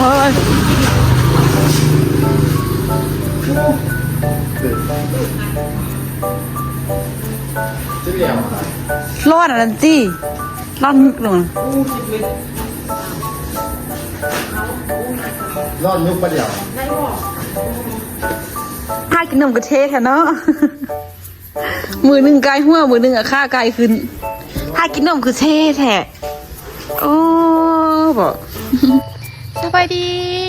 เฮ้ยจะเหลี่ยมรอดอะไรจี้รอดมึกหนูรอดยุกประเดี๋ยวถ้ากินนมกระเทแค่เนาะมือหนึ่งไกลหัวมือหนึ่งอะค่าไกลขึ้น ถ้ากินนมคือเท่แท้โอ้บอก สบายดี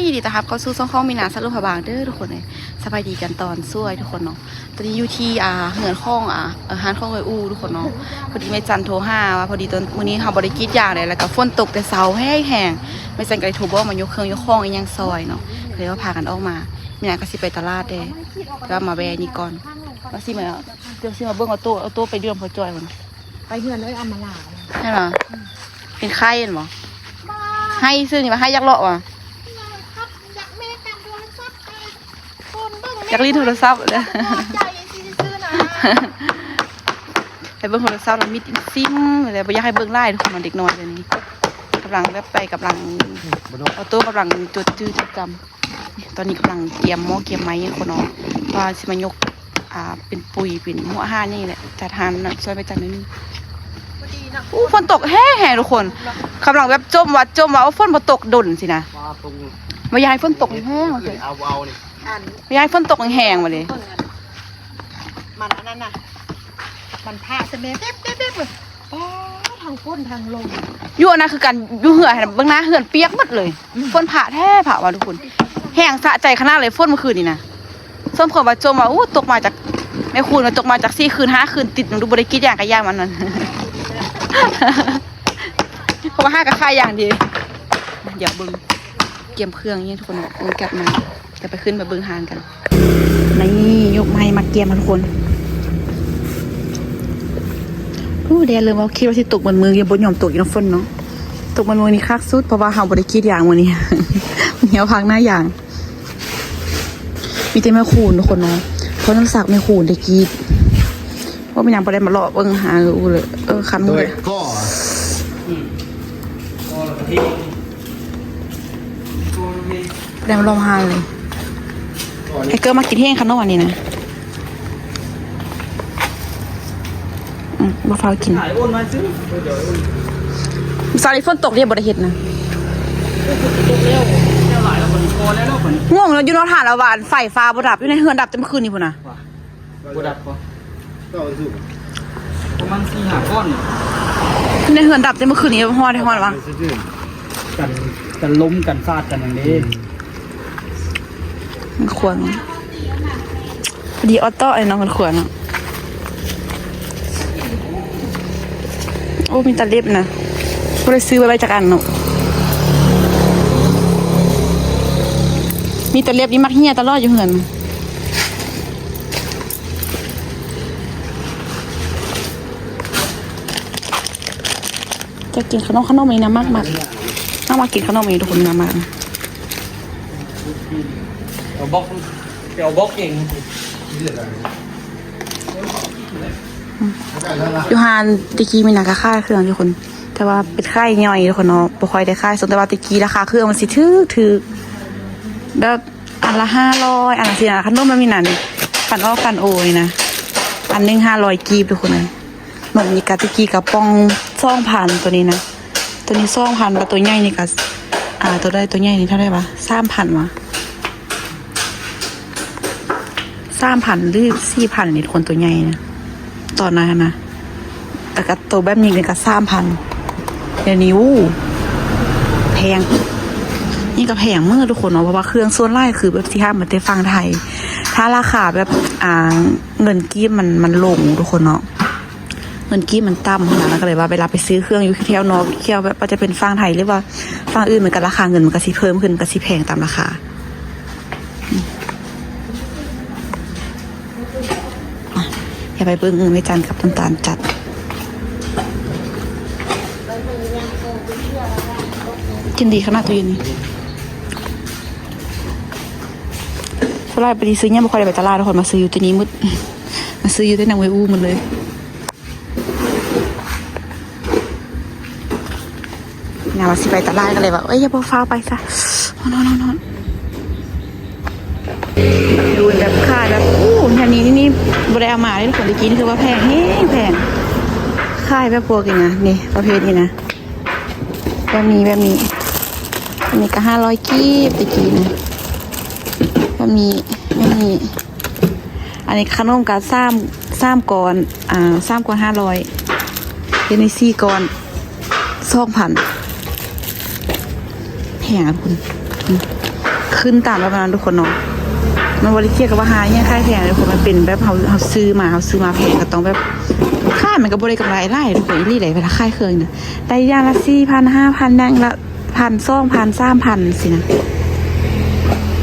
ยินดีต้อนรับเข้าสู่ช่องข้องมีนาสรุปพบางเด้อทุกคนเลยสบายดีกันตอนสวยทุกคนเนาะตอนนี้อยู่ที่อ่าเหือนข้องอ่าเออฮานข้องเอยอูทุกคนเนาะพอดีแม่จันโทรห้าว่าพอดีตอนมื้อนี้เขาบริกิจอย่างเลยแล้วก็ฝนตกแต่เสาให้แห้งไม่จันก็เลยโทรบอกมายกเครื่องยกข้องอีกยังซอยเนาะเลยว่าพากันออกมามีนาก็สิไปตลาดเด้ก็มาแวะนี่ก่อนว่าสิมาเดี๋ยวสิมาเบิ่งเอาโต๊ะเอาโต๊ะไปเดือมพอจอยก่อนไปเฮือนเลยเอามาลาใช่เหรอเป็นไข้เห็นบ่ ให้ซื้อนี่มาให้ยักษ์เลาะว่ะครับอยากแม่กันโทรศัพท์ไปคนเบิ่งอยากรีดโทรศัพท์เลยใจสิซื้อนะไปเบิ่งโทรศัพท์แล้วมีติดซิมอะไรบ่อยากให้เบิ่งไล่ทุกคนมันเด็กน้อยเดี๋ยวนี้กำลังแบบไปกำลังเอาตัวกำลังจดจื้อจดจำตอนนี้กำลังเตรียมหม้อเตรียมไม้ให้คนน้องว่าสิมายกอ่าเป็นปุ๋ยเป็นหัวอาหารนี่แหละจัดทานน่ะช่วยไปจัดนิดนึง อู้ฝนตกแห่ๆทุกคนกำลังแบบจมว่าจมว่าเอาฝนบ่ตกดนสินะมาตรงบ่อยากให้ฝนตกแห้งๆเลยเอาเอานี่อันบ่อยากให้ฝนตกแห้งๆมาเลยเบิ่งอันมันอันนั้นน่ะมันพาใช่ไหมเป๊ะเป๊ะเป๊ะเป๊ะอ๋อทางก้นทางลงอยู่อันนั้นคือการอยู่เหือเบื้องหน้าเหือนเปียกหมดเลยฝนผ่าแท้ผ่าว่าทุกคน แห้งสะใจขนาดเลยฝนเมื่อคืนนี่นะส้มขอว่าจมว่าอู้ตกมาจากแม่คูณมาตกมาจากสี่คืนห้าคืนติดหนูดูบริกิจอย่างกับย่างมันนั่น เพราะว่าห้ากับค่ายอย่างดีเดี๋ยวเบิ้งเกียมเครื่องนี่ทุกคนเบิ้งกลับมาจะไปขึ้นไปเบิ้งหานกันนี่ยกไม้มาเกียมมาทุกคนอู้เดี๋ยวเลยว่าคิดว่าสิตกบนมือยังบนยอมตกอยู่น้ำฝนเนาะตกมันมือนี้คักสุดเพราะว่าเฮาบริคิดอย่างมือนี้เหนียวพักหน้าอย่าง มีแต่แม่คูณทุกคนเนาะเพราะน้ำสักแม่คูณได้กรีด ว่ามันยังประเด็นมาเลาะเบิ่งหาเออเลยเออคันโดเลยยก็ประเด็นมาลองหาเลยไอ้เกิร์มากินเที่ยงคันเนอกวันนี้นะอืมบ่ฟ้าวกินถ่ายโอนมาซื้อเดี๋ยวสาริฝนตกเรียบบ่ได้เฮ็ดนะตกเร็วเร็วหลายแล้วคนพอแล้วแล้วคนง่วงแล้วอยู่นอนถ่านละวานไฟฟ้าบ่ดับอยู่ในเฮือนดับจนเมื่อคืนนี่พุ่นน่ะบดับปะก็ เอาสู้ประมาณสี่ห้าก้อนเนี่ยอยู่ในเฮือนดับจนเมื่อคืนนี้ฮอดได้ฮอดวะซื่อกันกันล้มกันฟาดกันอย่างนี้มันควรดีออโต้ไอ้น้องมันควรอะโอ้มีตะเล็บนะก็เลยซื้อไว้ไว้จากอันเนาะมีตะเล็บนี่มักเฮียตลอดอยู่เหือน จะกินขนมขนมนี้นะมากมากถ้ามากินขนมนี้ทุกคนนะมากเดี๋ยวบล็อกเดี๋ยวบล็อกเองยูฮานตะกี้มีหนักค่าเครื่องทุกคน แต่ว่าเป็นค่ายย่อยทุกคนเนาะบ่ค่อยได้ค่ายส่วนแต่ว่าตะกี้ราคาเครื่องมันสิถือถือแบบอันละห้าร้อยอันละสี่นะขนมมันมีหนันปันอ้อปันโอยนะอันหนึ่งห้าร้อยกีบทุกคนเลย นมนี่กะตะกี้กับปองซ่องพันตัวนี้นะ ตัวนี้ซ่องพันแล้วตัวใหญ่นี่กะอ่า ตัวได้ตัวใหญ่นี่เท่าไหร่ปะสามพันวะสามพันหรือสี่พันนี่ทุกคนตัวใหญ่นะตอนนั้นนะแต่ก็ตัวแบบนี้เนี่ยก็สามพันเดี๋ยวนี้อู้แพงนี่ก็แพงเมื่อทุกคนเนาะเพราะว่าเครื่องส่วนไล่คือแบบที่ห้ามมือนในฟังไทย ถ้าราคาแบบอ่าเงินกี้มันมันลงทุกคนเนาะ เงินกี้มันต่ำขนาดนั้นก็เลยว่าเวลาไปซื้อเครื่องอยู่ที่แถวนอกเที่ยวแบบว่าจะเป็นฟังไทยหรือว่าฟังอื่นเหมือนกันราคาเงินมันก็สิเพิ่มขึ้นก็สิแพงตามราคาอย่าไปเบิ่งไม่จันกับน้ำตาลจัดกินดีขนาดตัวเย็นนี่สลายไปดีซื้อเนี่ยบ่ค่อยไปตลาดทุกคนมาซื้ออยู่ตัวนี้มืดมาซื้ออยู่ที่นางไวอู้หมันเลย นะว่าสิไปตลาดกันเลยว่าเอ้ยอย่าเพิ่งฟ้าไปซะนอนนอนนอนดูแบบค่าแบบอู้ทันนี้นี่นี่บริอามาทุกคนตะกี้นี่คือว่าแพงแห้แพงค่ายแบบพวกนี้นะนี่ประเภทนี้นะแบบนี้แบบนี้อันนี้ก็ห้าร้อยกีบตะกี้นะแบบนี้แบบนี้อันนี้ขนมกาซ้ำซ้ำก่อนอ่าซ้ำก่อนห้าร้อยเดนิซี่ก่อนสองพัน แพงอะคุณ ขึ้นตามแล้วนะทุกคนเนาะมันบริเทียกับว่าหาเนี่ยค่ายแพงเลยทุกคนมันเป็นแบบเขาเขาซื้อมาเขาซื้อมาแพงก็ต้องแบบค่ายมันก็บริกำไรไล่ทุกคนอีลี่ไหลไปละค่ายเคยนะได้อยางละสี่พันห้าพันนั่งละพันสองพันสามพันสินะ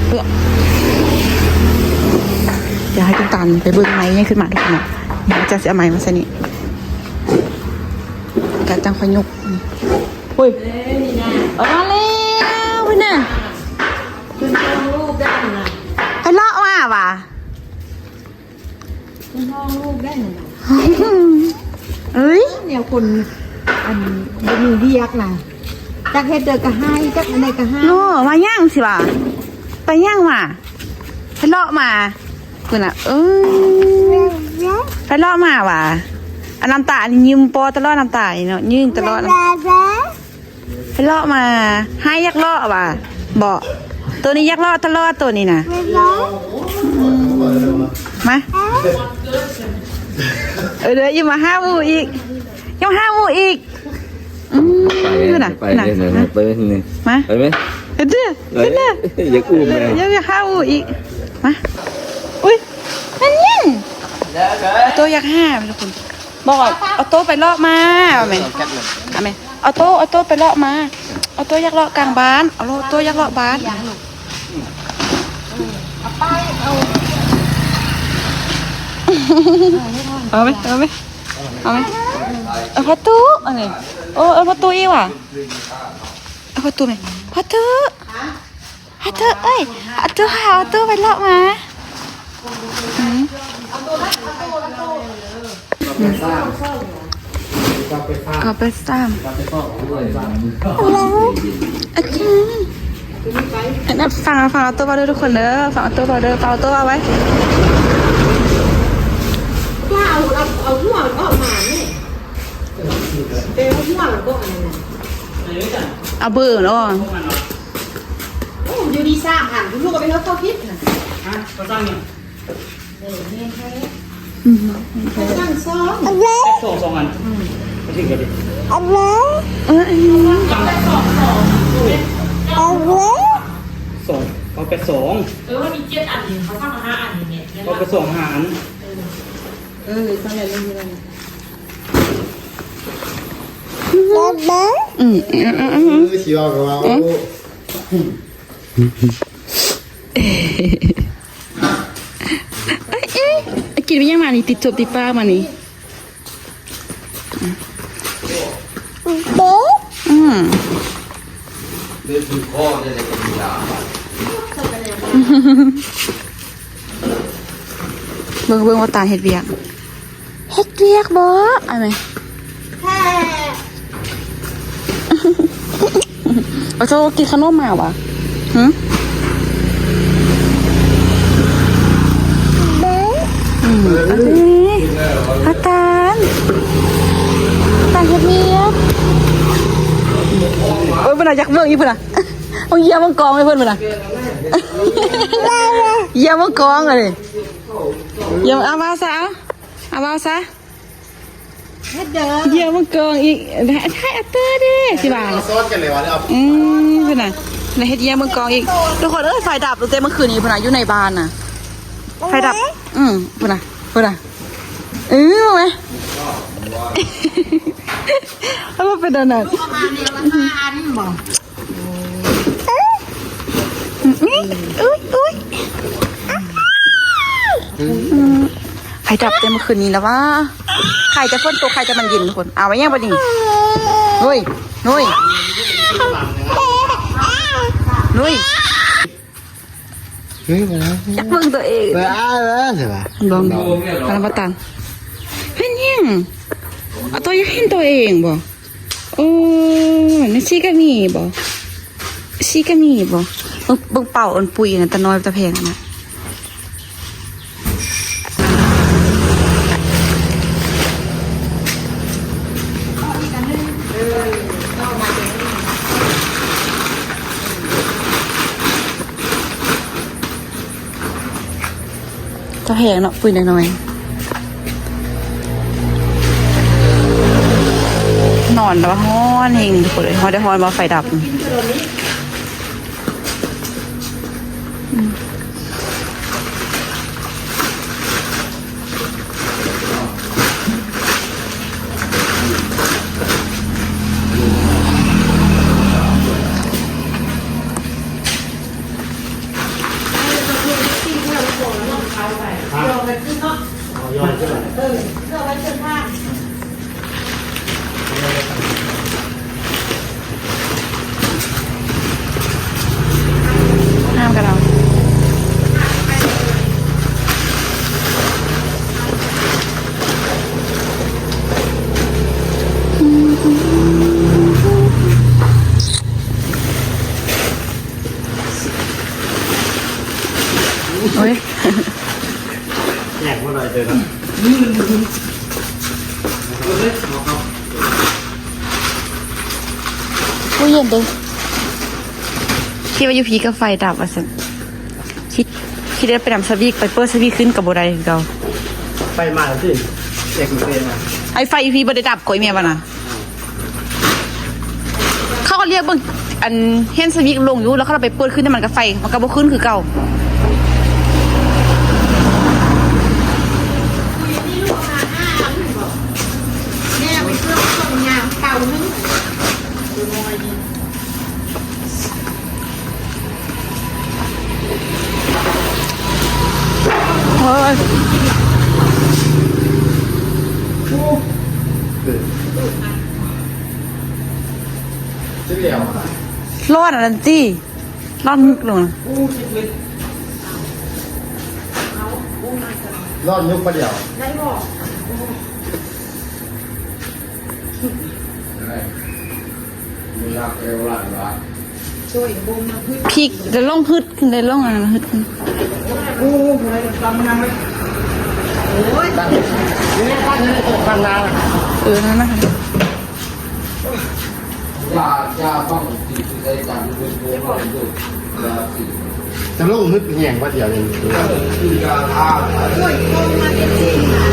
เพื่อเดี๋ยวให้คุณตันไปเบิ้งไม้ให้ขึ้นมาทุกคนนะเดี๋ยวจะเสียไม้มาใส่นี่การจังไฟยกอุ้ยออกมาแล้วพี่น่ะ คุณทองลูกได้นะไปเลาะมาว่ะคุณทองลูกได้นะเอ้ยเนี่ยคนอันบะหมี่เรียกนะจักเฮ็ดเดอก็ให้จักอันใดก็ให้โน่มาย่างสิว่ะไปย่างมาไปเลาะมาคุณอะเอ้ยไปเลาะมาว่ะอันน้ำตานี่ยืมปอตลอดน้ำตานี่เนาะยืมตลอดน้ำไปเลาะมา ให้ยักเลาะว่ะบอก ตัวนี้ยักเลาะตลอดตัวนี้นะมาเออเดี๋ยวอยิ่มาห้าหมูอีกยังห้าหมูอีกอืมไปดูน่ะไปน่ะเลยนะนะไปเลยนี่มาไปไหมเดี๋ยวเดี๋ยวไปเดี๋ยวอยากอุ้มเลยเดี๋ยวยังห้าหมูอีกมาอุ้ยนั่นยังเอาโต๊ะยักห้าไปทุกคนบอกว่าเอาโต๊ะไปเลาะมาเอาไหมเอาไหมเอาโต๊ะเอาโต๊ะไปเลาะมาเอาโต๊ะยักเลาะกลางบ้านเอาโต๊ะยักเลาะบ้าน เอาไหมเอาไหมเอาไหมเอาประตูอันนี้โอ้เอาประตูอีกว่ะเอาประตูไหมประตูประตูเอ้ยเอาตู้หาเอาตู้ไปเลาะมาอืมกลับไปฟ้าก็ไปซ้ำกลับไปฟ้าด้วยฟ้าอาจารย์อั นนั้นฟังฟังเอาตัวบอลเดอร์ทุกคนเด้อฟังเอาตัวบอลเดอร์เอาตัวเอาไว้ว่าเอาเอาเอาหัวมันก็ออกมาเนี่ยเป็นหัวมันก็อันนั้นน่ะเอาเบอร์เนาะโอ้อยู่ดีซ่าหันคุณลูกก็ไปเฮ็ดข้าวคิดน่ะฮะก็สร้างเนี่ยเออแม่นแท้ตั้งซ้อมแค่สองสองอันมาถึงกันดิเอออันนี้สอง เขาไปสองเออมันมีเจ็ดอันเขาทำมาห้าอันเนี่ยเนี่ยเขาไปสองหารเออตั้งแต่เรื่องนี้แล้วอืมอืมอืมอืมคือชีวะกับว่าโอ้เอ้ยเอ้ยไอ้กินไปยังมานี่ติดจบติดป้ากมานี่อืม เดินถือข้อจะได้กินยาเบิ่งเบิ่งว่าตาเฮ็ดเวียกเฮ็ดเวียกบ่เอะไรเอาโจกินขนมมาวะหึอืมเอาดิอาตานตานเฮ็ดเวียกโอ้ยเพิ่ นน่ะอยากเบิ่งอีเพิ่นน่ะเอาเหยียบมังกองให้เพิ่นเพิ่นน่ะเหยียบมังกองเลยอย่าเอามาซะเอาเอามาซะเฮ็ดเด้อเดี๋ยวมันเกิงอีกให้ให้อัตเตอร์ดิสิบ่ามาซ้อนกันเลยวะเนี่ยเอาอืมเพื่อนน่ะในเฮ็ดเยี่ยมมันกองอีกทุกคนเอ้ยไฟดับตั้งแต่เมื่อคืนนี้เพื่อนน่ะอยู่ในบ้านน่ะไฟดับ อืมเพื่อนน่ะเพื่อนน่ะเออรู้ไหม แล้วมันเป็นอะไรประมาณนี้ละห้าอันบ่นี่อุ้ยอุ้ยอืมไฟดับเต็มเมื่อคืนนี้แล้วว่าใครจะฝนตกใครจะมันเย็นทุกคน เอาไว้ยังบ่ดีนุ้ยนุ้ยนุ้ยเฮ้ยมาแล้วอยากเบิ่งตัวเองไปอ้าวแล้วใช่ปะบองพลังประตันเห็นยัง เอาตัวยากเห็นตัวเองบ่โอ้นี่ชีก็มีบ่ชีก็มีบ่เบิ่งเบิ่งเป่าอันปุยนะตะน้อยตะแพงนะตะแพงเนาะปุยน้อยๆ อนแล้วฮ้อนเฮงทุกคนเลยฮ้อนได้ฮ้อนบ่ไฟดับย้อนขึ้นมาเออเพื่อไว้เชิญผ้า ห้าม อยู่พีกับไฟดับอะสิคิดคิดได้ไปนำสวีกไปเปิดสวีกขึ้นกับโบได้คือเก่าไปมาแล้วสิแยกมาเป็นมาไอ้ไฟอยู่พีบ่ได้ดับก่อยเมียบ่นะเขาก็เรียกเบิ่งอันเห็นสวีกลงอยู่แล้วเขาเอาไปเปิดขึ้นให้มันกับไฟมันก็บ่ขึ้นคือเก่า ยรอดอันตี้รอดมึกลงรอดยุกประเดียวมีรักเอวห ลังละพีกจะล่องฮึดขึ้นได้ล่องอันนั้นฮึดขึ้นตั้งนี่ตั้งนี่ตกข้างล่างเออนั่นนะคะยายาบ้องตีที่ได้การเป็นตัวตีจะลงฮึดแยงประเดียวเองคือย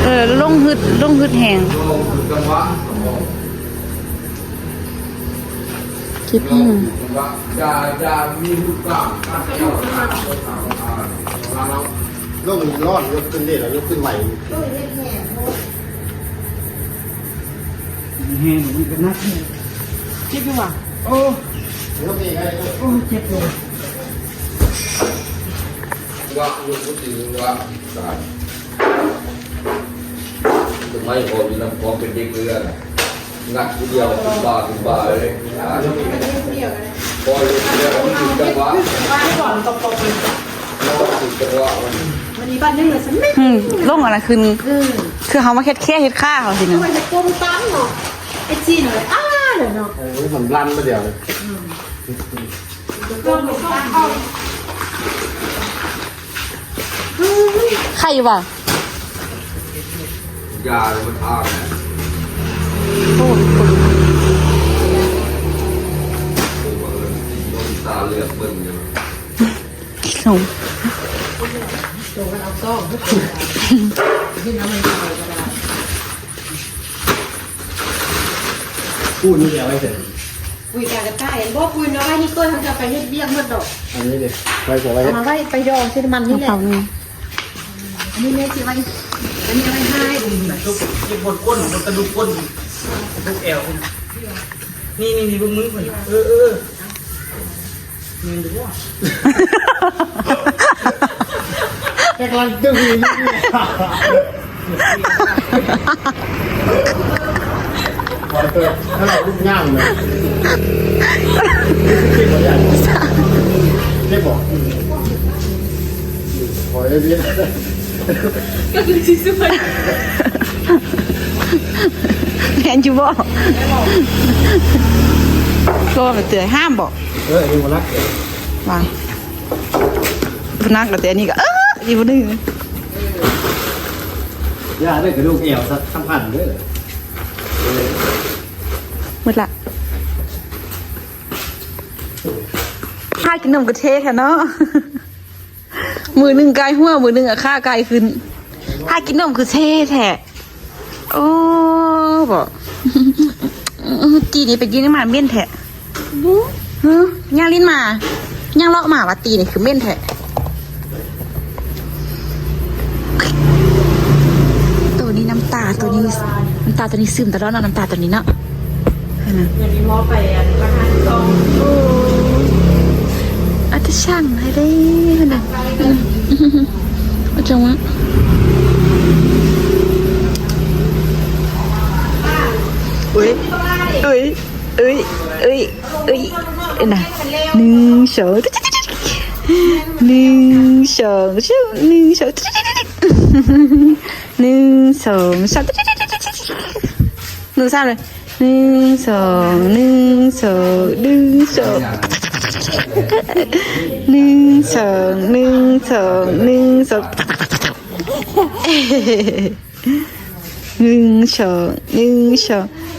เออล่องฮึดล่องฮึดแหง ลงถึงจังหวะคิดลอืงมถึงจังหวะยายามีลูกกลางการเที่ยวทางทางทางเราลงรอดยกขึ้นได้แล้วยกขึ้นใหม่คิดดูว่ายกนี่ไงว่าลูกผู้หญิงว่าการทำไมพอมีน้ำพองเป็นเด็กเรือ งัดผู้เดียวขึ้นบาขึ้นบาเลยพอเรือเรือมันถึงจังหวะบ้านก่อนตกๆเลยถึงจังหวะมันวันนี้บ้านยังเหลือสักนิดอืมล่องอันนั้นคือคือเขามาเฮ็ดแค่เฮ็ดค่าเขาสินะมันจะกลมตั้งเนาะไอ้จีนเลยอ้าเลยเนาะโอ้ยมันลั่นประเดียวเลยกลมตั้งเอาใครวะยาเลยมันทางนะ โอ้ยโดนตาเลือดเบิ่งอยู่หนุ่มพูดนี่เดียวไว้เสร็จปุยกากระต่ายบ่ปุยน้อยนี่ก้อยเขาจะไปเฮ็ดเบี้ยงเมื่อดอกอันนี้ดิไว้เสร็จไว้มาไว้ไปดองเส้นมันนี่แหละเขานี่อันนี้แม่สิไว้อันนี้อาไว้ให้ลูกยี่บนก้นบนกระดูกก้น ลูกแอวนี่นี่นี่ลูกมือคนเออเออเงินดูว่าแค่กำลังจะมีนี่พอเติมถ้าเราลูกง่ามเลยเก็บไว้ แม่นจูบบ่ก็มันเตือห้ามบอกเออดูมาลักวางพนักแต่อันนี้ก็เอออีกคนนึงย่าได้กระดูกเอวสักสามพันด้วยมืดละข้ากินนมกระเทศค่เนาะมือหนึ่งกายหัวมือหนึ่งอะข้ากายขึ้นข้ากินนมคือเท่แท้ โอ้บอกตีนี่ไปกินมาเม่นแทะบูฮึย่างลิ้นมาย่างเลาะมาว่าตีนี่คือเม่นแทะตัวนี้น้ำตาตัวนี้น้ำตาตัวนี้ซึมตลอดเนาะน้ำตาตัวนี้เนาะอย่างนี้มอไปอะประธานสองอาจจะช่างให้ได้ขนาดอือจะงวะ อุ้ยอุ้ยอุ้ยอุ้ยอุ้ยน่ะหนึ่งสองหนึ่งสองสามหนึ่งสองหนึ่งสองสามหนึ่งสามเลยหนึ่งสองหนึ่งสองหนึ่งสองหนึ่งสองหนึ่งสองหนึ่งสองหนึ่งสองหนึ่งสอง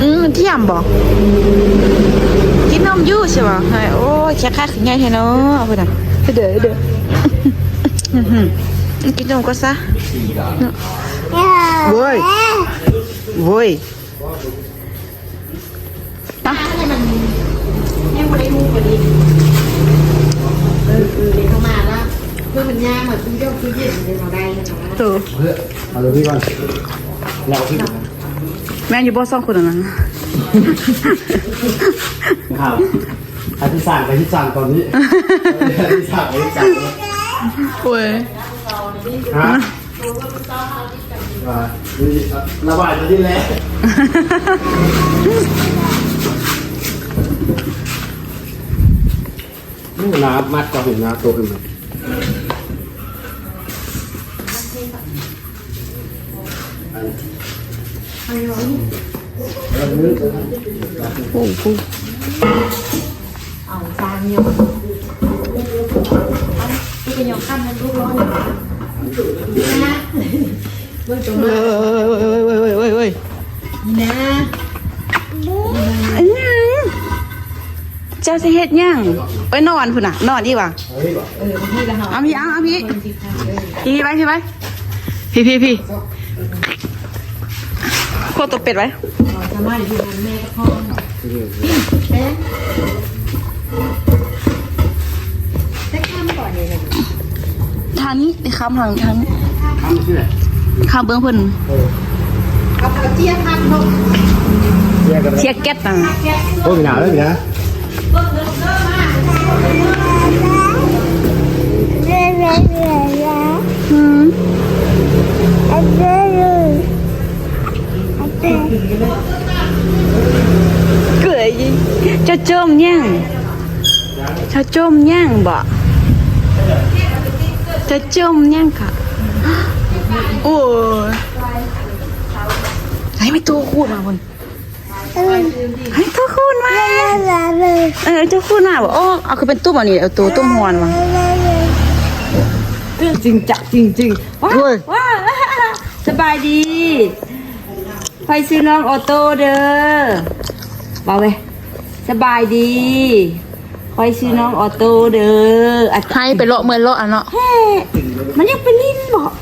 うんティアンボ昨日もジュースははいおーちゃかくにゃいへのあぶだうでうで昨日こさおいおいあเออมันยากเหมือนคุณเจ้าคุณเย็นในเราได้ใช่ไหมเออเอาดูพี่ก่อน เราพี่แม่อยู่บ่สองคนนั้นครับอาที่สั่งไปที่สั่งตอนนี้ที่สั่งไปที่สั่งเว้ยฮะอ่าระบายตัวที่แล้วนี่น้ำมัดกับเห็นน้ำตัวขึ้นมา โอ้โหเอาจานเดียวที่เป็นยองขั้นนั้นลูกร้อนนะเมื่อตัวเว้ยเว้ยเว้ยเว้ยเว้ยเว้ยนะอันยังเจ้าจะเฮ็ดยังไปนอนพุ่นน่ะ นอนดีกว่าเอกเออพี่ละเหรอเอาพี่เอาเอาพี่พี่ไปพี่ไปพี่พี่พี่ โคตรตัวเป็ดไว้จะมาอยู่นั้นแม่ก็พ่อแม่ได้ข้ามก่อนเลยทางนี้คำทางทางนี้ทำที่ไหนคำเบื้องเพิ่นเอากระเจี๊ยบข้ามลงเรียกกันเทียแก๊สน่ะโอ้ยหนาวเลยนะอืมเกยจะจมยังจะจม ยังบ่จะจมยังค่ะโอ้ยให้ไม่ตัวคูดมาคนให้ตัวคูดมาเออเจ้าคูดมาบอกโอ้เอาคือเป็นตุ้มอันนี้เอาตัวตุ้มหอนมาจริงจักจริงจริงว้าเว้ยว้าสบายดี ไปซื้อน้องออโต้เด้อบอกเลยสบายดีคอยซื้อน้องออโต้เด้ออะให้ไปเลาะเมืองเลาะอะเนาะแฮ่มันยังเป็นลิ้นบอก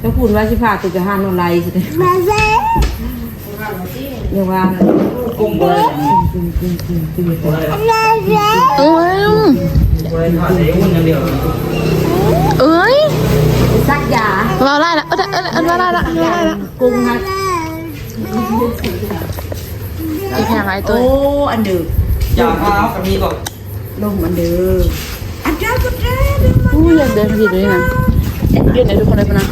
แล้วพูดว่าสิพาตัวไปหาโนไลสิยังว่ากุ้งเบอร์เอ้ยเบอร์ทอดใส่หุ้นอย่างเดียวเอ้ยซักยาเราไล่ละเอ้ยเอออันว่าได้ละอันว่าได้ละกุ้งนะ อีแพงไรตัวโอ้ อันเดิมอย่ามาเอากับมีก่อนลงอันเดิมอันเดิมอันเดิมอู้อยากเดินผิดเลยนะเดินไหนทุกคนเลยปะนะ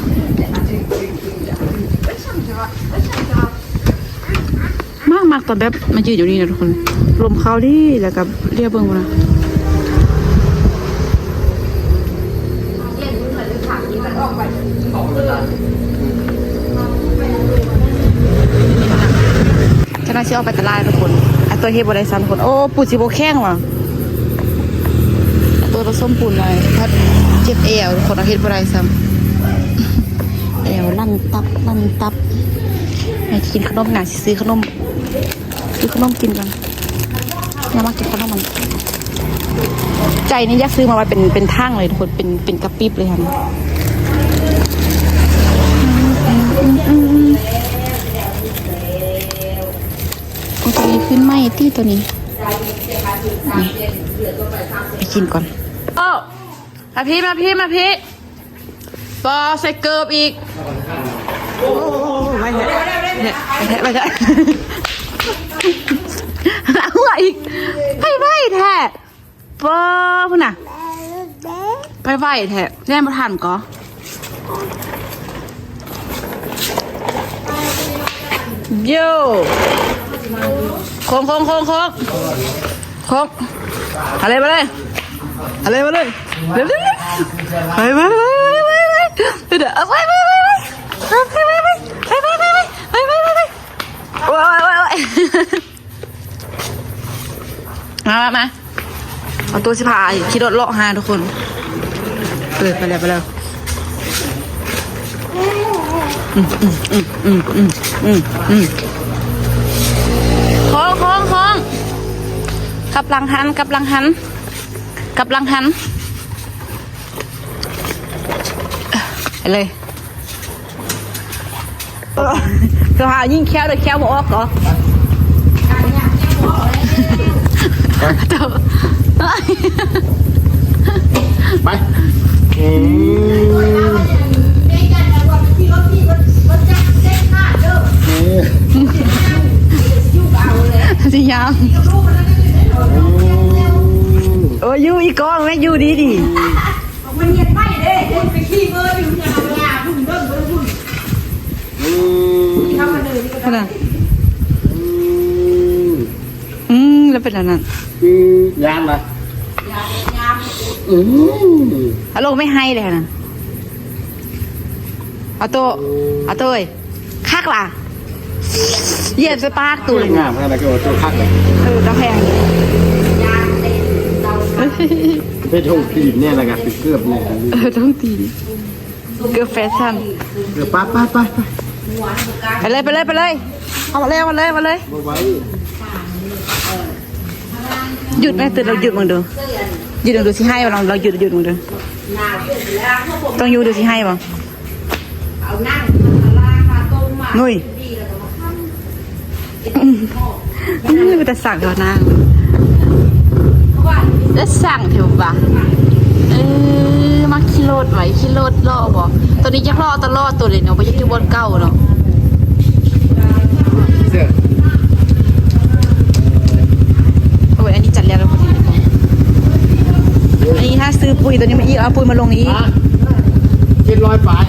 มากมากตอนแบบมายืนอยู่นี่นะทุกคน ลมเข้าดิแล้วกับเรียบเบิ้งปะนะจะน่าเชื่อเอาไปตลาดทุกคนไอตัวเฮบบได้ซ้ำทุกคน โอ้ปูจิโบแข้งว่ะตัวเราส้มปูนเลยพัดเจ็บเอวคนเอาเฮ็ดบ่ได้ซ้ำเอวลั่นตับลั่นตับให้กินขนมหนาซื้อขนมซื้อขนมกินกันอย่ามากินขนมมันใจนี่อยากซื้อมาไว้เป็นเป็นทั้งเลยทุกคนเป็นเป็นกระปิบเลยค่ะ โอเคขึ้นไหมที่ตัวนี้ไปกินก่อนโอ้มาพี่มาพี่มาพี่ปอใส่เกิบอีกโอ้ไม่ใช่เนี่ยไม่ใช่ไม่ใช่เอาอีกไปไหวแท้ปอพุ่นน่ะไปไหวแท้แน่มาทันก็โย่ โค้งโค้งโค้งโค้งโค้งอะไรมาเลยอะไรมาเลยเร็วเร็วเร็วไปไปไปไปไปไปเดี๋ยวไปไปไปไปไปไปไปไปไปไปไปไปไปไปไปไปโอ้ยโอ้ยโอ้ยมามามเอาตัวสิพายขี่รถเลาะหาทุกคนไปเลยไปเลยไปเลยอืมอืมอืมอืมอืมอืมอืม คล้องคล้องคล้องกับหลังหันกับหลังหันกับหลังหันไปเลยเออตัวหายิ่งแค้วเลยแค้วหมออกเหรอเจ้าไป จะยามเอออยู่อีกกองแม่อยู่ดีดีมันเงียไปเด้ไปขี้เบอร์อยู่ที่งานพุ่งเริ่เริ่มพุ่งทำมาเลยนี่ก็ได้อืมแล้วเป็นอะไรนั่นยามปะยามอืมฮัลโหลไม่ให้เลยนะเอาตัวเอาตัวคักว่ะ เหยียบสปาร์กตัวเลยงามขนาดก็ตัวคักเลยเออกระแพงไปทงตีนเนี่ยนะครับไปเกือบเนี่ยเออต้องตีนเกือบแฟชั่นเดี๋ยวไป้าป้าป้าไปไปเลยไปเลยไปเลยเอามาเลยเอามาเลยมาเลยมาไว้หยุดไหมตื่นเราหยุดมึงดูหยุดมึงดูสิให้บ่ลองเราหยุดหยุดมึงดูต้องอยู่ดูสิให้บ่เอานั่งลามาต้มมานุ้ยดีแล้วก็มา นี่มันจะสั่งเถอะนางเพราะว่าจะสั่งเถอะปะเออมาขี่รถไหวขี่รถล่อบ่ตัวนี้ยักล่อตลอดตัวเลยเนาะไปยักที่บนเก่าเนาะเสื้อโอ้ยอันนี้จัดแล้วแล้วพอดีเลยอันนี้ถ้าซื้อปุ๋ยตัวนี้มาอีกเอาปุ๋ยมาลงอีกอะกินร้อยปลาย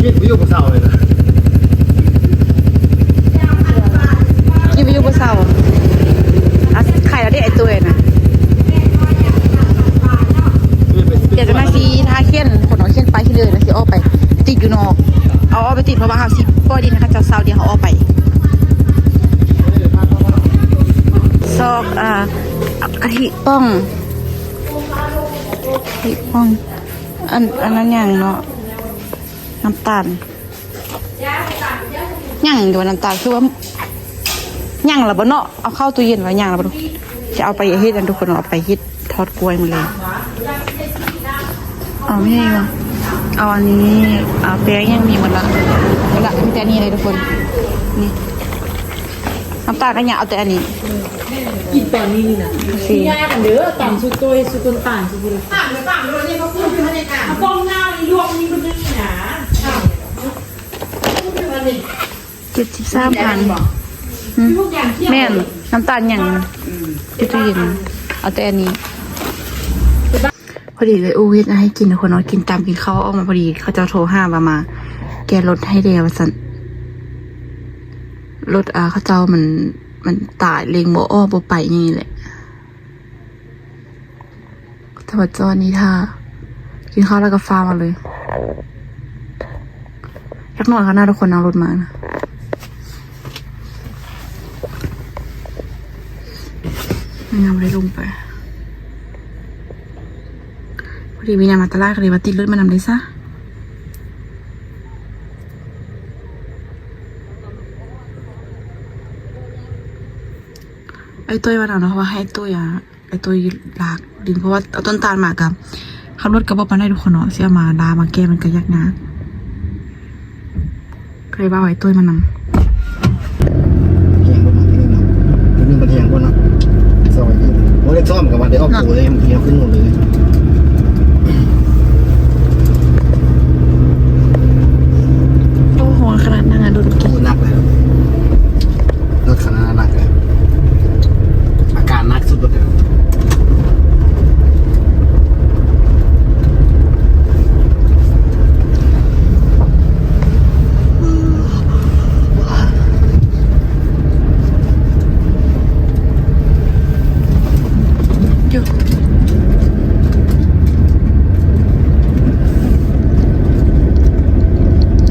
คิดไป อยู่กับเสาเลยนะอยู่ไปอยู่บนเสาอะไข่แล้วได้ไอตัวนะเดี๋ยวจะมาซีทาเขียนคนเอาเขียนไปที่เลยแล้วสิออไป ติดอยู่นอก เอาอ้อไปติดเพราะว่าเขาสิปล่อยดินนะคะจะเสาเดียวเขาอ้อไปซอกอ่ากะทิป้องกะทิป้องอันอันนั้นอย่างเนาะ น้ำตาลย่างเดี๋ยวน้ำตาลคือว่าย่างแล้วบ่เนาะเอาเข้าตู้เย็นไว้ย่างแล้วบ่ดูจะเอาไปเฮ็ดกันทุกคนเอาไปเฮ็ดทอดกล้วยหมาเลยเอาไม่ได้วะเอาอันนี้เอาแป้งยังมีหมดละหมดละมีแต่อันนี้เลยทุกคนนี่น้ำตาลก็อยากเอาแต่อันนี้กินตอนนี้นี่นะโอเคยากกันเด้อต่างสุดตัวสุดคนต่างสุดเลยต่างเลยต่างเลยนี่เขาพูดขึ้นมาในกลางเขาต้องหน้าอีลวกนี่มันยังหน เจ็ดสิบสามพันพวกอย่างเที่ยวแม่นน้ำตาลอย่างจุดเย็นเอาแต่อันนี้ พอดีเลยอูวิทย์ให้กินทุกคนเนาะกินตามกินข้าวออกมาพอดีเขาจะโทรห้ามมามา แกลดให้เดียวสันรถอาเขาเจ้ามันมันตายเลงโมอ้อโบไปอย่างนี้แหละแต่ว่าจอนี้ถ้ากินข้าวแล้วก็ฟ้ามาเลย ยักนอนกันหน้าทุกคนนั่งรถมานะไม่นำเลยลงไปพอดีมีนามาตลาดก็เลยมาติดรถมานำเลยซะไอ้ตุ้ยมานำเนาะเพราะว่าให้ตุ้ยอะไอ้ตุ้ยลากดินเพราะว่าเอาต้นตาลมากับขับรถกระบอกมาได้ทุกคนเนาะเสียมาลามาแก้มันก็ยากนะ เลยว่าไอ้ตุ้ยมันำแทงบนหนังที่นี่เนาะที่นี่มันแทงบนเนาะซอยนี่โอ้ได้ซ่อมกับวันได้ออกตัวเลยมันเพียขึ้นหมดเลย โอ้โหขนาดนั้นอะโดนกิ โอ้ น หนักเลยลักษณะหนักเลยอาการหนักสุดเลย อยู่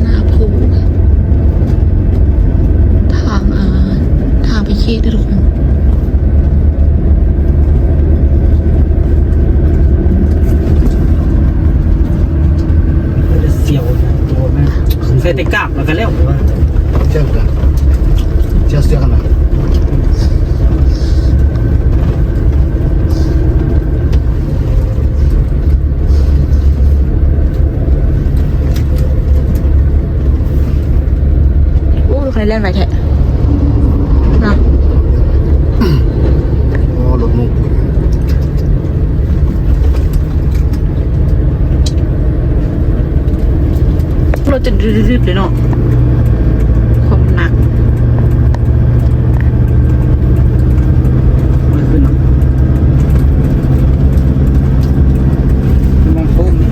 หน้าภูทางอ่าทางไปเค้กด้วยทุกคน เสียวตัวแม่ใส่แต่กาบแล้วก็แล้ว เชื่อกันเชื่อเสื้อกันหน่อย อู้ใครเล่นไปแท้นะโอ้รถมุกรถจะดืดๆเลยเนาะความหนัก มันขึ้นเนาะมองปุ๊บนี่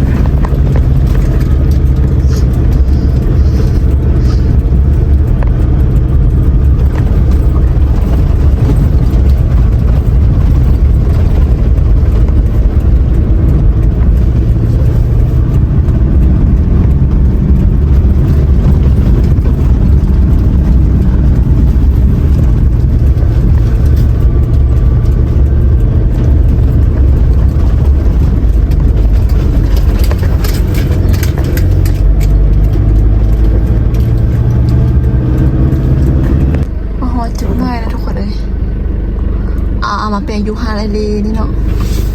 โอ้โหจุดง่ายนะทุกคนเลยเอาเอามาแปลงยูฮาไรเลนี่เนาะ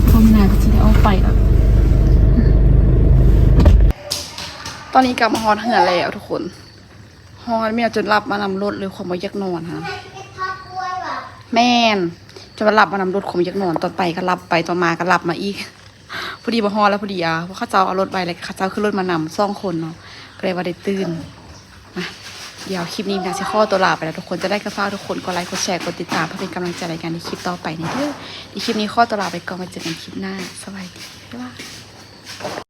พอมีนาก็จะได้เอาไปละตอนนี้กลับมาฮอนเหือแล้วทุกคนฮอนไม่เอาจนรับมานำรถเลยความมายักนอนฮะแม่นจะมารับมานำรถความยักนอนตอนไปก็รับไปตอนมาก็รับมาอีกพอดีมาฮอนแล้วพอดีอะเพราะเข้าเจ้าเอารถไปเลยเข้าเจ้าขึ้นรถมานำสองคนเนาะก็เลยว่าได้ตื่น เดี๋ยวคลิปนี้นะจะข้อตัวลาไปแล้วทุกคนจะได้กระฟ้าทุกคนกดไลค์กดแชร์กดติดตามเพื่อเป็นกำลังใจในการในคลิปต่อไปในเพื่อในคลิปนี้ข้อตัวลาไปก่อนมาเจอกันคลิปหน้าสวัสดีบ๊ายบาย